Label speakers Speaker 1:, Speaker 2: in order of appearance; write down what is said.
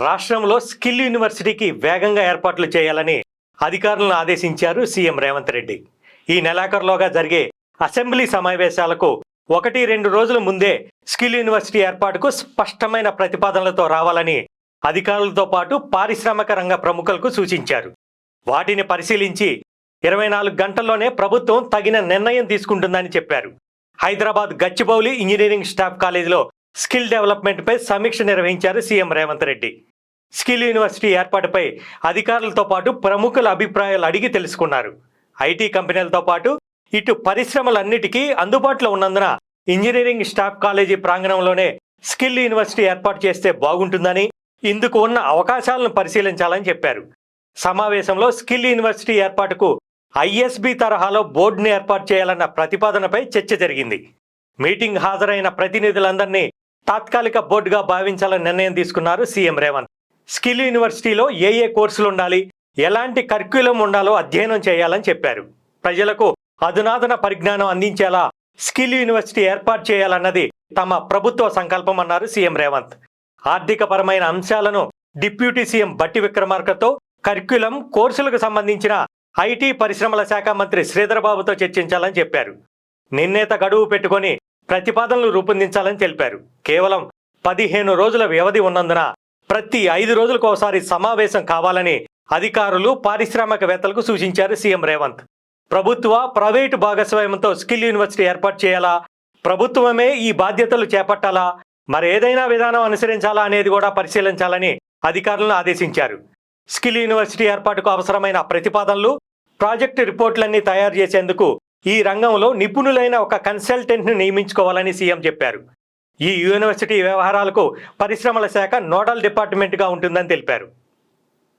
Speaker 1: రాష్ట్రంలో స్కిల్ యూనివర్సిటీకి వేగంగా ఏర్పాట్లు చేయాలని అధికారులను ఆదేశించారు సీఎం రేవంత్ రెడ్డి. ఈ నెలాఖరులోగా జరిగే అసెంబ్లీ సమావేశాలకు ఒకటి రెండు రోజుల ముందే స్కిల్ యూనివర్సిటీ ఏర్పాటుకు స్పష్టమైన ప్రతిపాదనలతో రావాలని అధికారులతో పాటు పారిశ్రామిక రంగ ప్రముఖులకు సూచించారు. వాటిని పరిశీలించి ఇరవై నాలుగు గంటల్లోనే ప్రభుత్వం తగిన నిర్ణయం తీసుకుంటుందని చెప్పారు. హైదరాబాద్ గచ్చిబౌలి ఇంజనీరింగ్ స్టాఫ్ కాలేజీలో స్కిల్ డెవలప్మెంట్పై సమీక్ష నిర్వహించారు CM Revanth Reddy. Skill university ఏర్పాటుపై అధికారులతో పాటు ప్రముఖుల అభిప్రాయాలు అడిగి తెలుసుకున్నారు. ఐటీ కంపెనీలతో పాటు ఇటు పరిశ్రమలన్నిటికీ అందుబాటులో ఉన్నందున ఇంజనీరింగ్ స్టాఫ్ కాలేజీ ప్రాంగణంలోనే స్కిల్ యూనివర్సిటీ ఏర్పాటు చేస్తే బాగుంటుందని ఇందుకు ఉన్న అవకాశాలను పరిశీలించాలని చెప్పారు. సమావేశంలో స్కిల్ యూనివర్సిటీ ఏర్పాటుకు ఐఎస్బి తరహాలో బోర్డుని ఏర్పాటు చేయాలన్న ప్రతిపాదనపై చర్చ జరిగింది. మీటింగ్ హాజరైన ప్రతినిధులందరినీ తాత్కాలిక బోర్డుగా భావించాలని నిర్ణయం తీసుకున్నారు సీఎం రేవంత్. స్కిల్ యూనివర్సిటీలో ఏ ఏ కోర్సులు ఉండాలి ఎలాంటి కర్క్యులం ఉండాలో అధ్యయనం చేయాలని చెప్పారు. ప్రజలకు అధునాతన పరిజ్ఞానం అందించేలా స్కిల్ యూనివర్సిటీ ఏర్పాటు చేయాలన్నది తమ ప్రభుత్వ సంకల్పం అన్నారు సీఎం రేవంత్. ఆర్థికపరమైన అంశాలను డిప్యూటీ సీఎం బట్టి విక్రమార్కతో కర్క్యులం కోర్సులకు సంబంధించిన ఐటీ పరిశ్రమల శాఖ మంత్రి శ్రీధరబాబుతో చర్చించాలని చెప్పారు. నిర్ణీత గడువు పెట్టుకొని ప్రతిపాదనలు రూపొందించాలని తెలిపారు. కేవలం పదిహేను రోజుల వ్యవధి ఉన్నందున ప్రతి ఐదు రోజులకు ఒకసారి సమావేశం కావాలని అధికారులు పారిశ్రామికవేత్తలకు సూచించారు సీఎం రేవంత్. ప్రభుత్వ ప్రైవేటు భాగస్వామ్యంతో స్కిల్ యూనివర్సిటీ ఏర్పాటు చేయాలా? ప్రభుత్వమే ఈ బాధ్యతలు చేపట్టాలా? మరి ఏదైనా విధానం అనుసరించాలా అనేది కూడా పరిశీలించాలని అధికారులను ఆదేశించారు. స్కిల్ యూనివర్సిటీ ఏర్పాటుకు అవసరమైన ప్రతిపాదనలు ప్రాజెక్టు రిపోర్ట్లన్నీ తయారు చేసేందుకు ఈ రంగంలో నిపుణులైన ఒక కన్సల్టెంట్ను నియమించుకోవాలని సీఎం చెప్పారు. ఈ యూనివర్సిటీ వ్యవహారాలకు పరిశ్రమల శాఖ నోడల్ డిపార్ట్మెంట్గా ఉంటుందని తెలిపారు.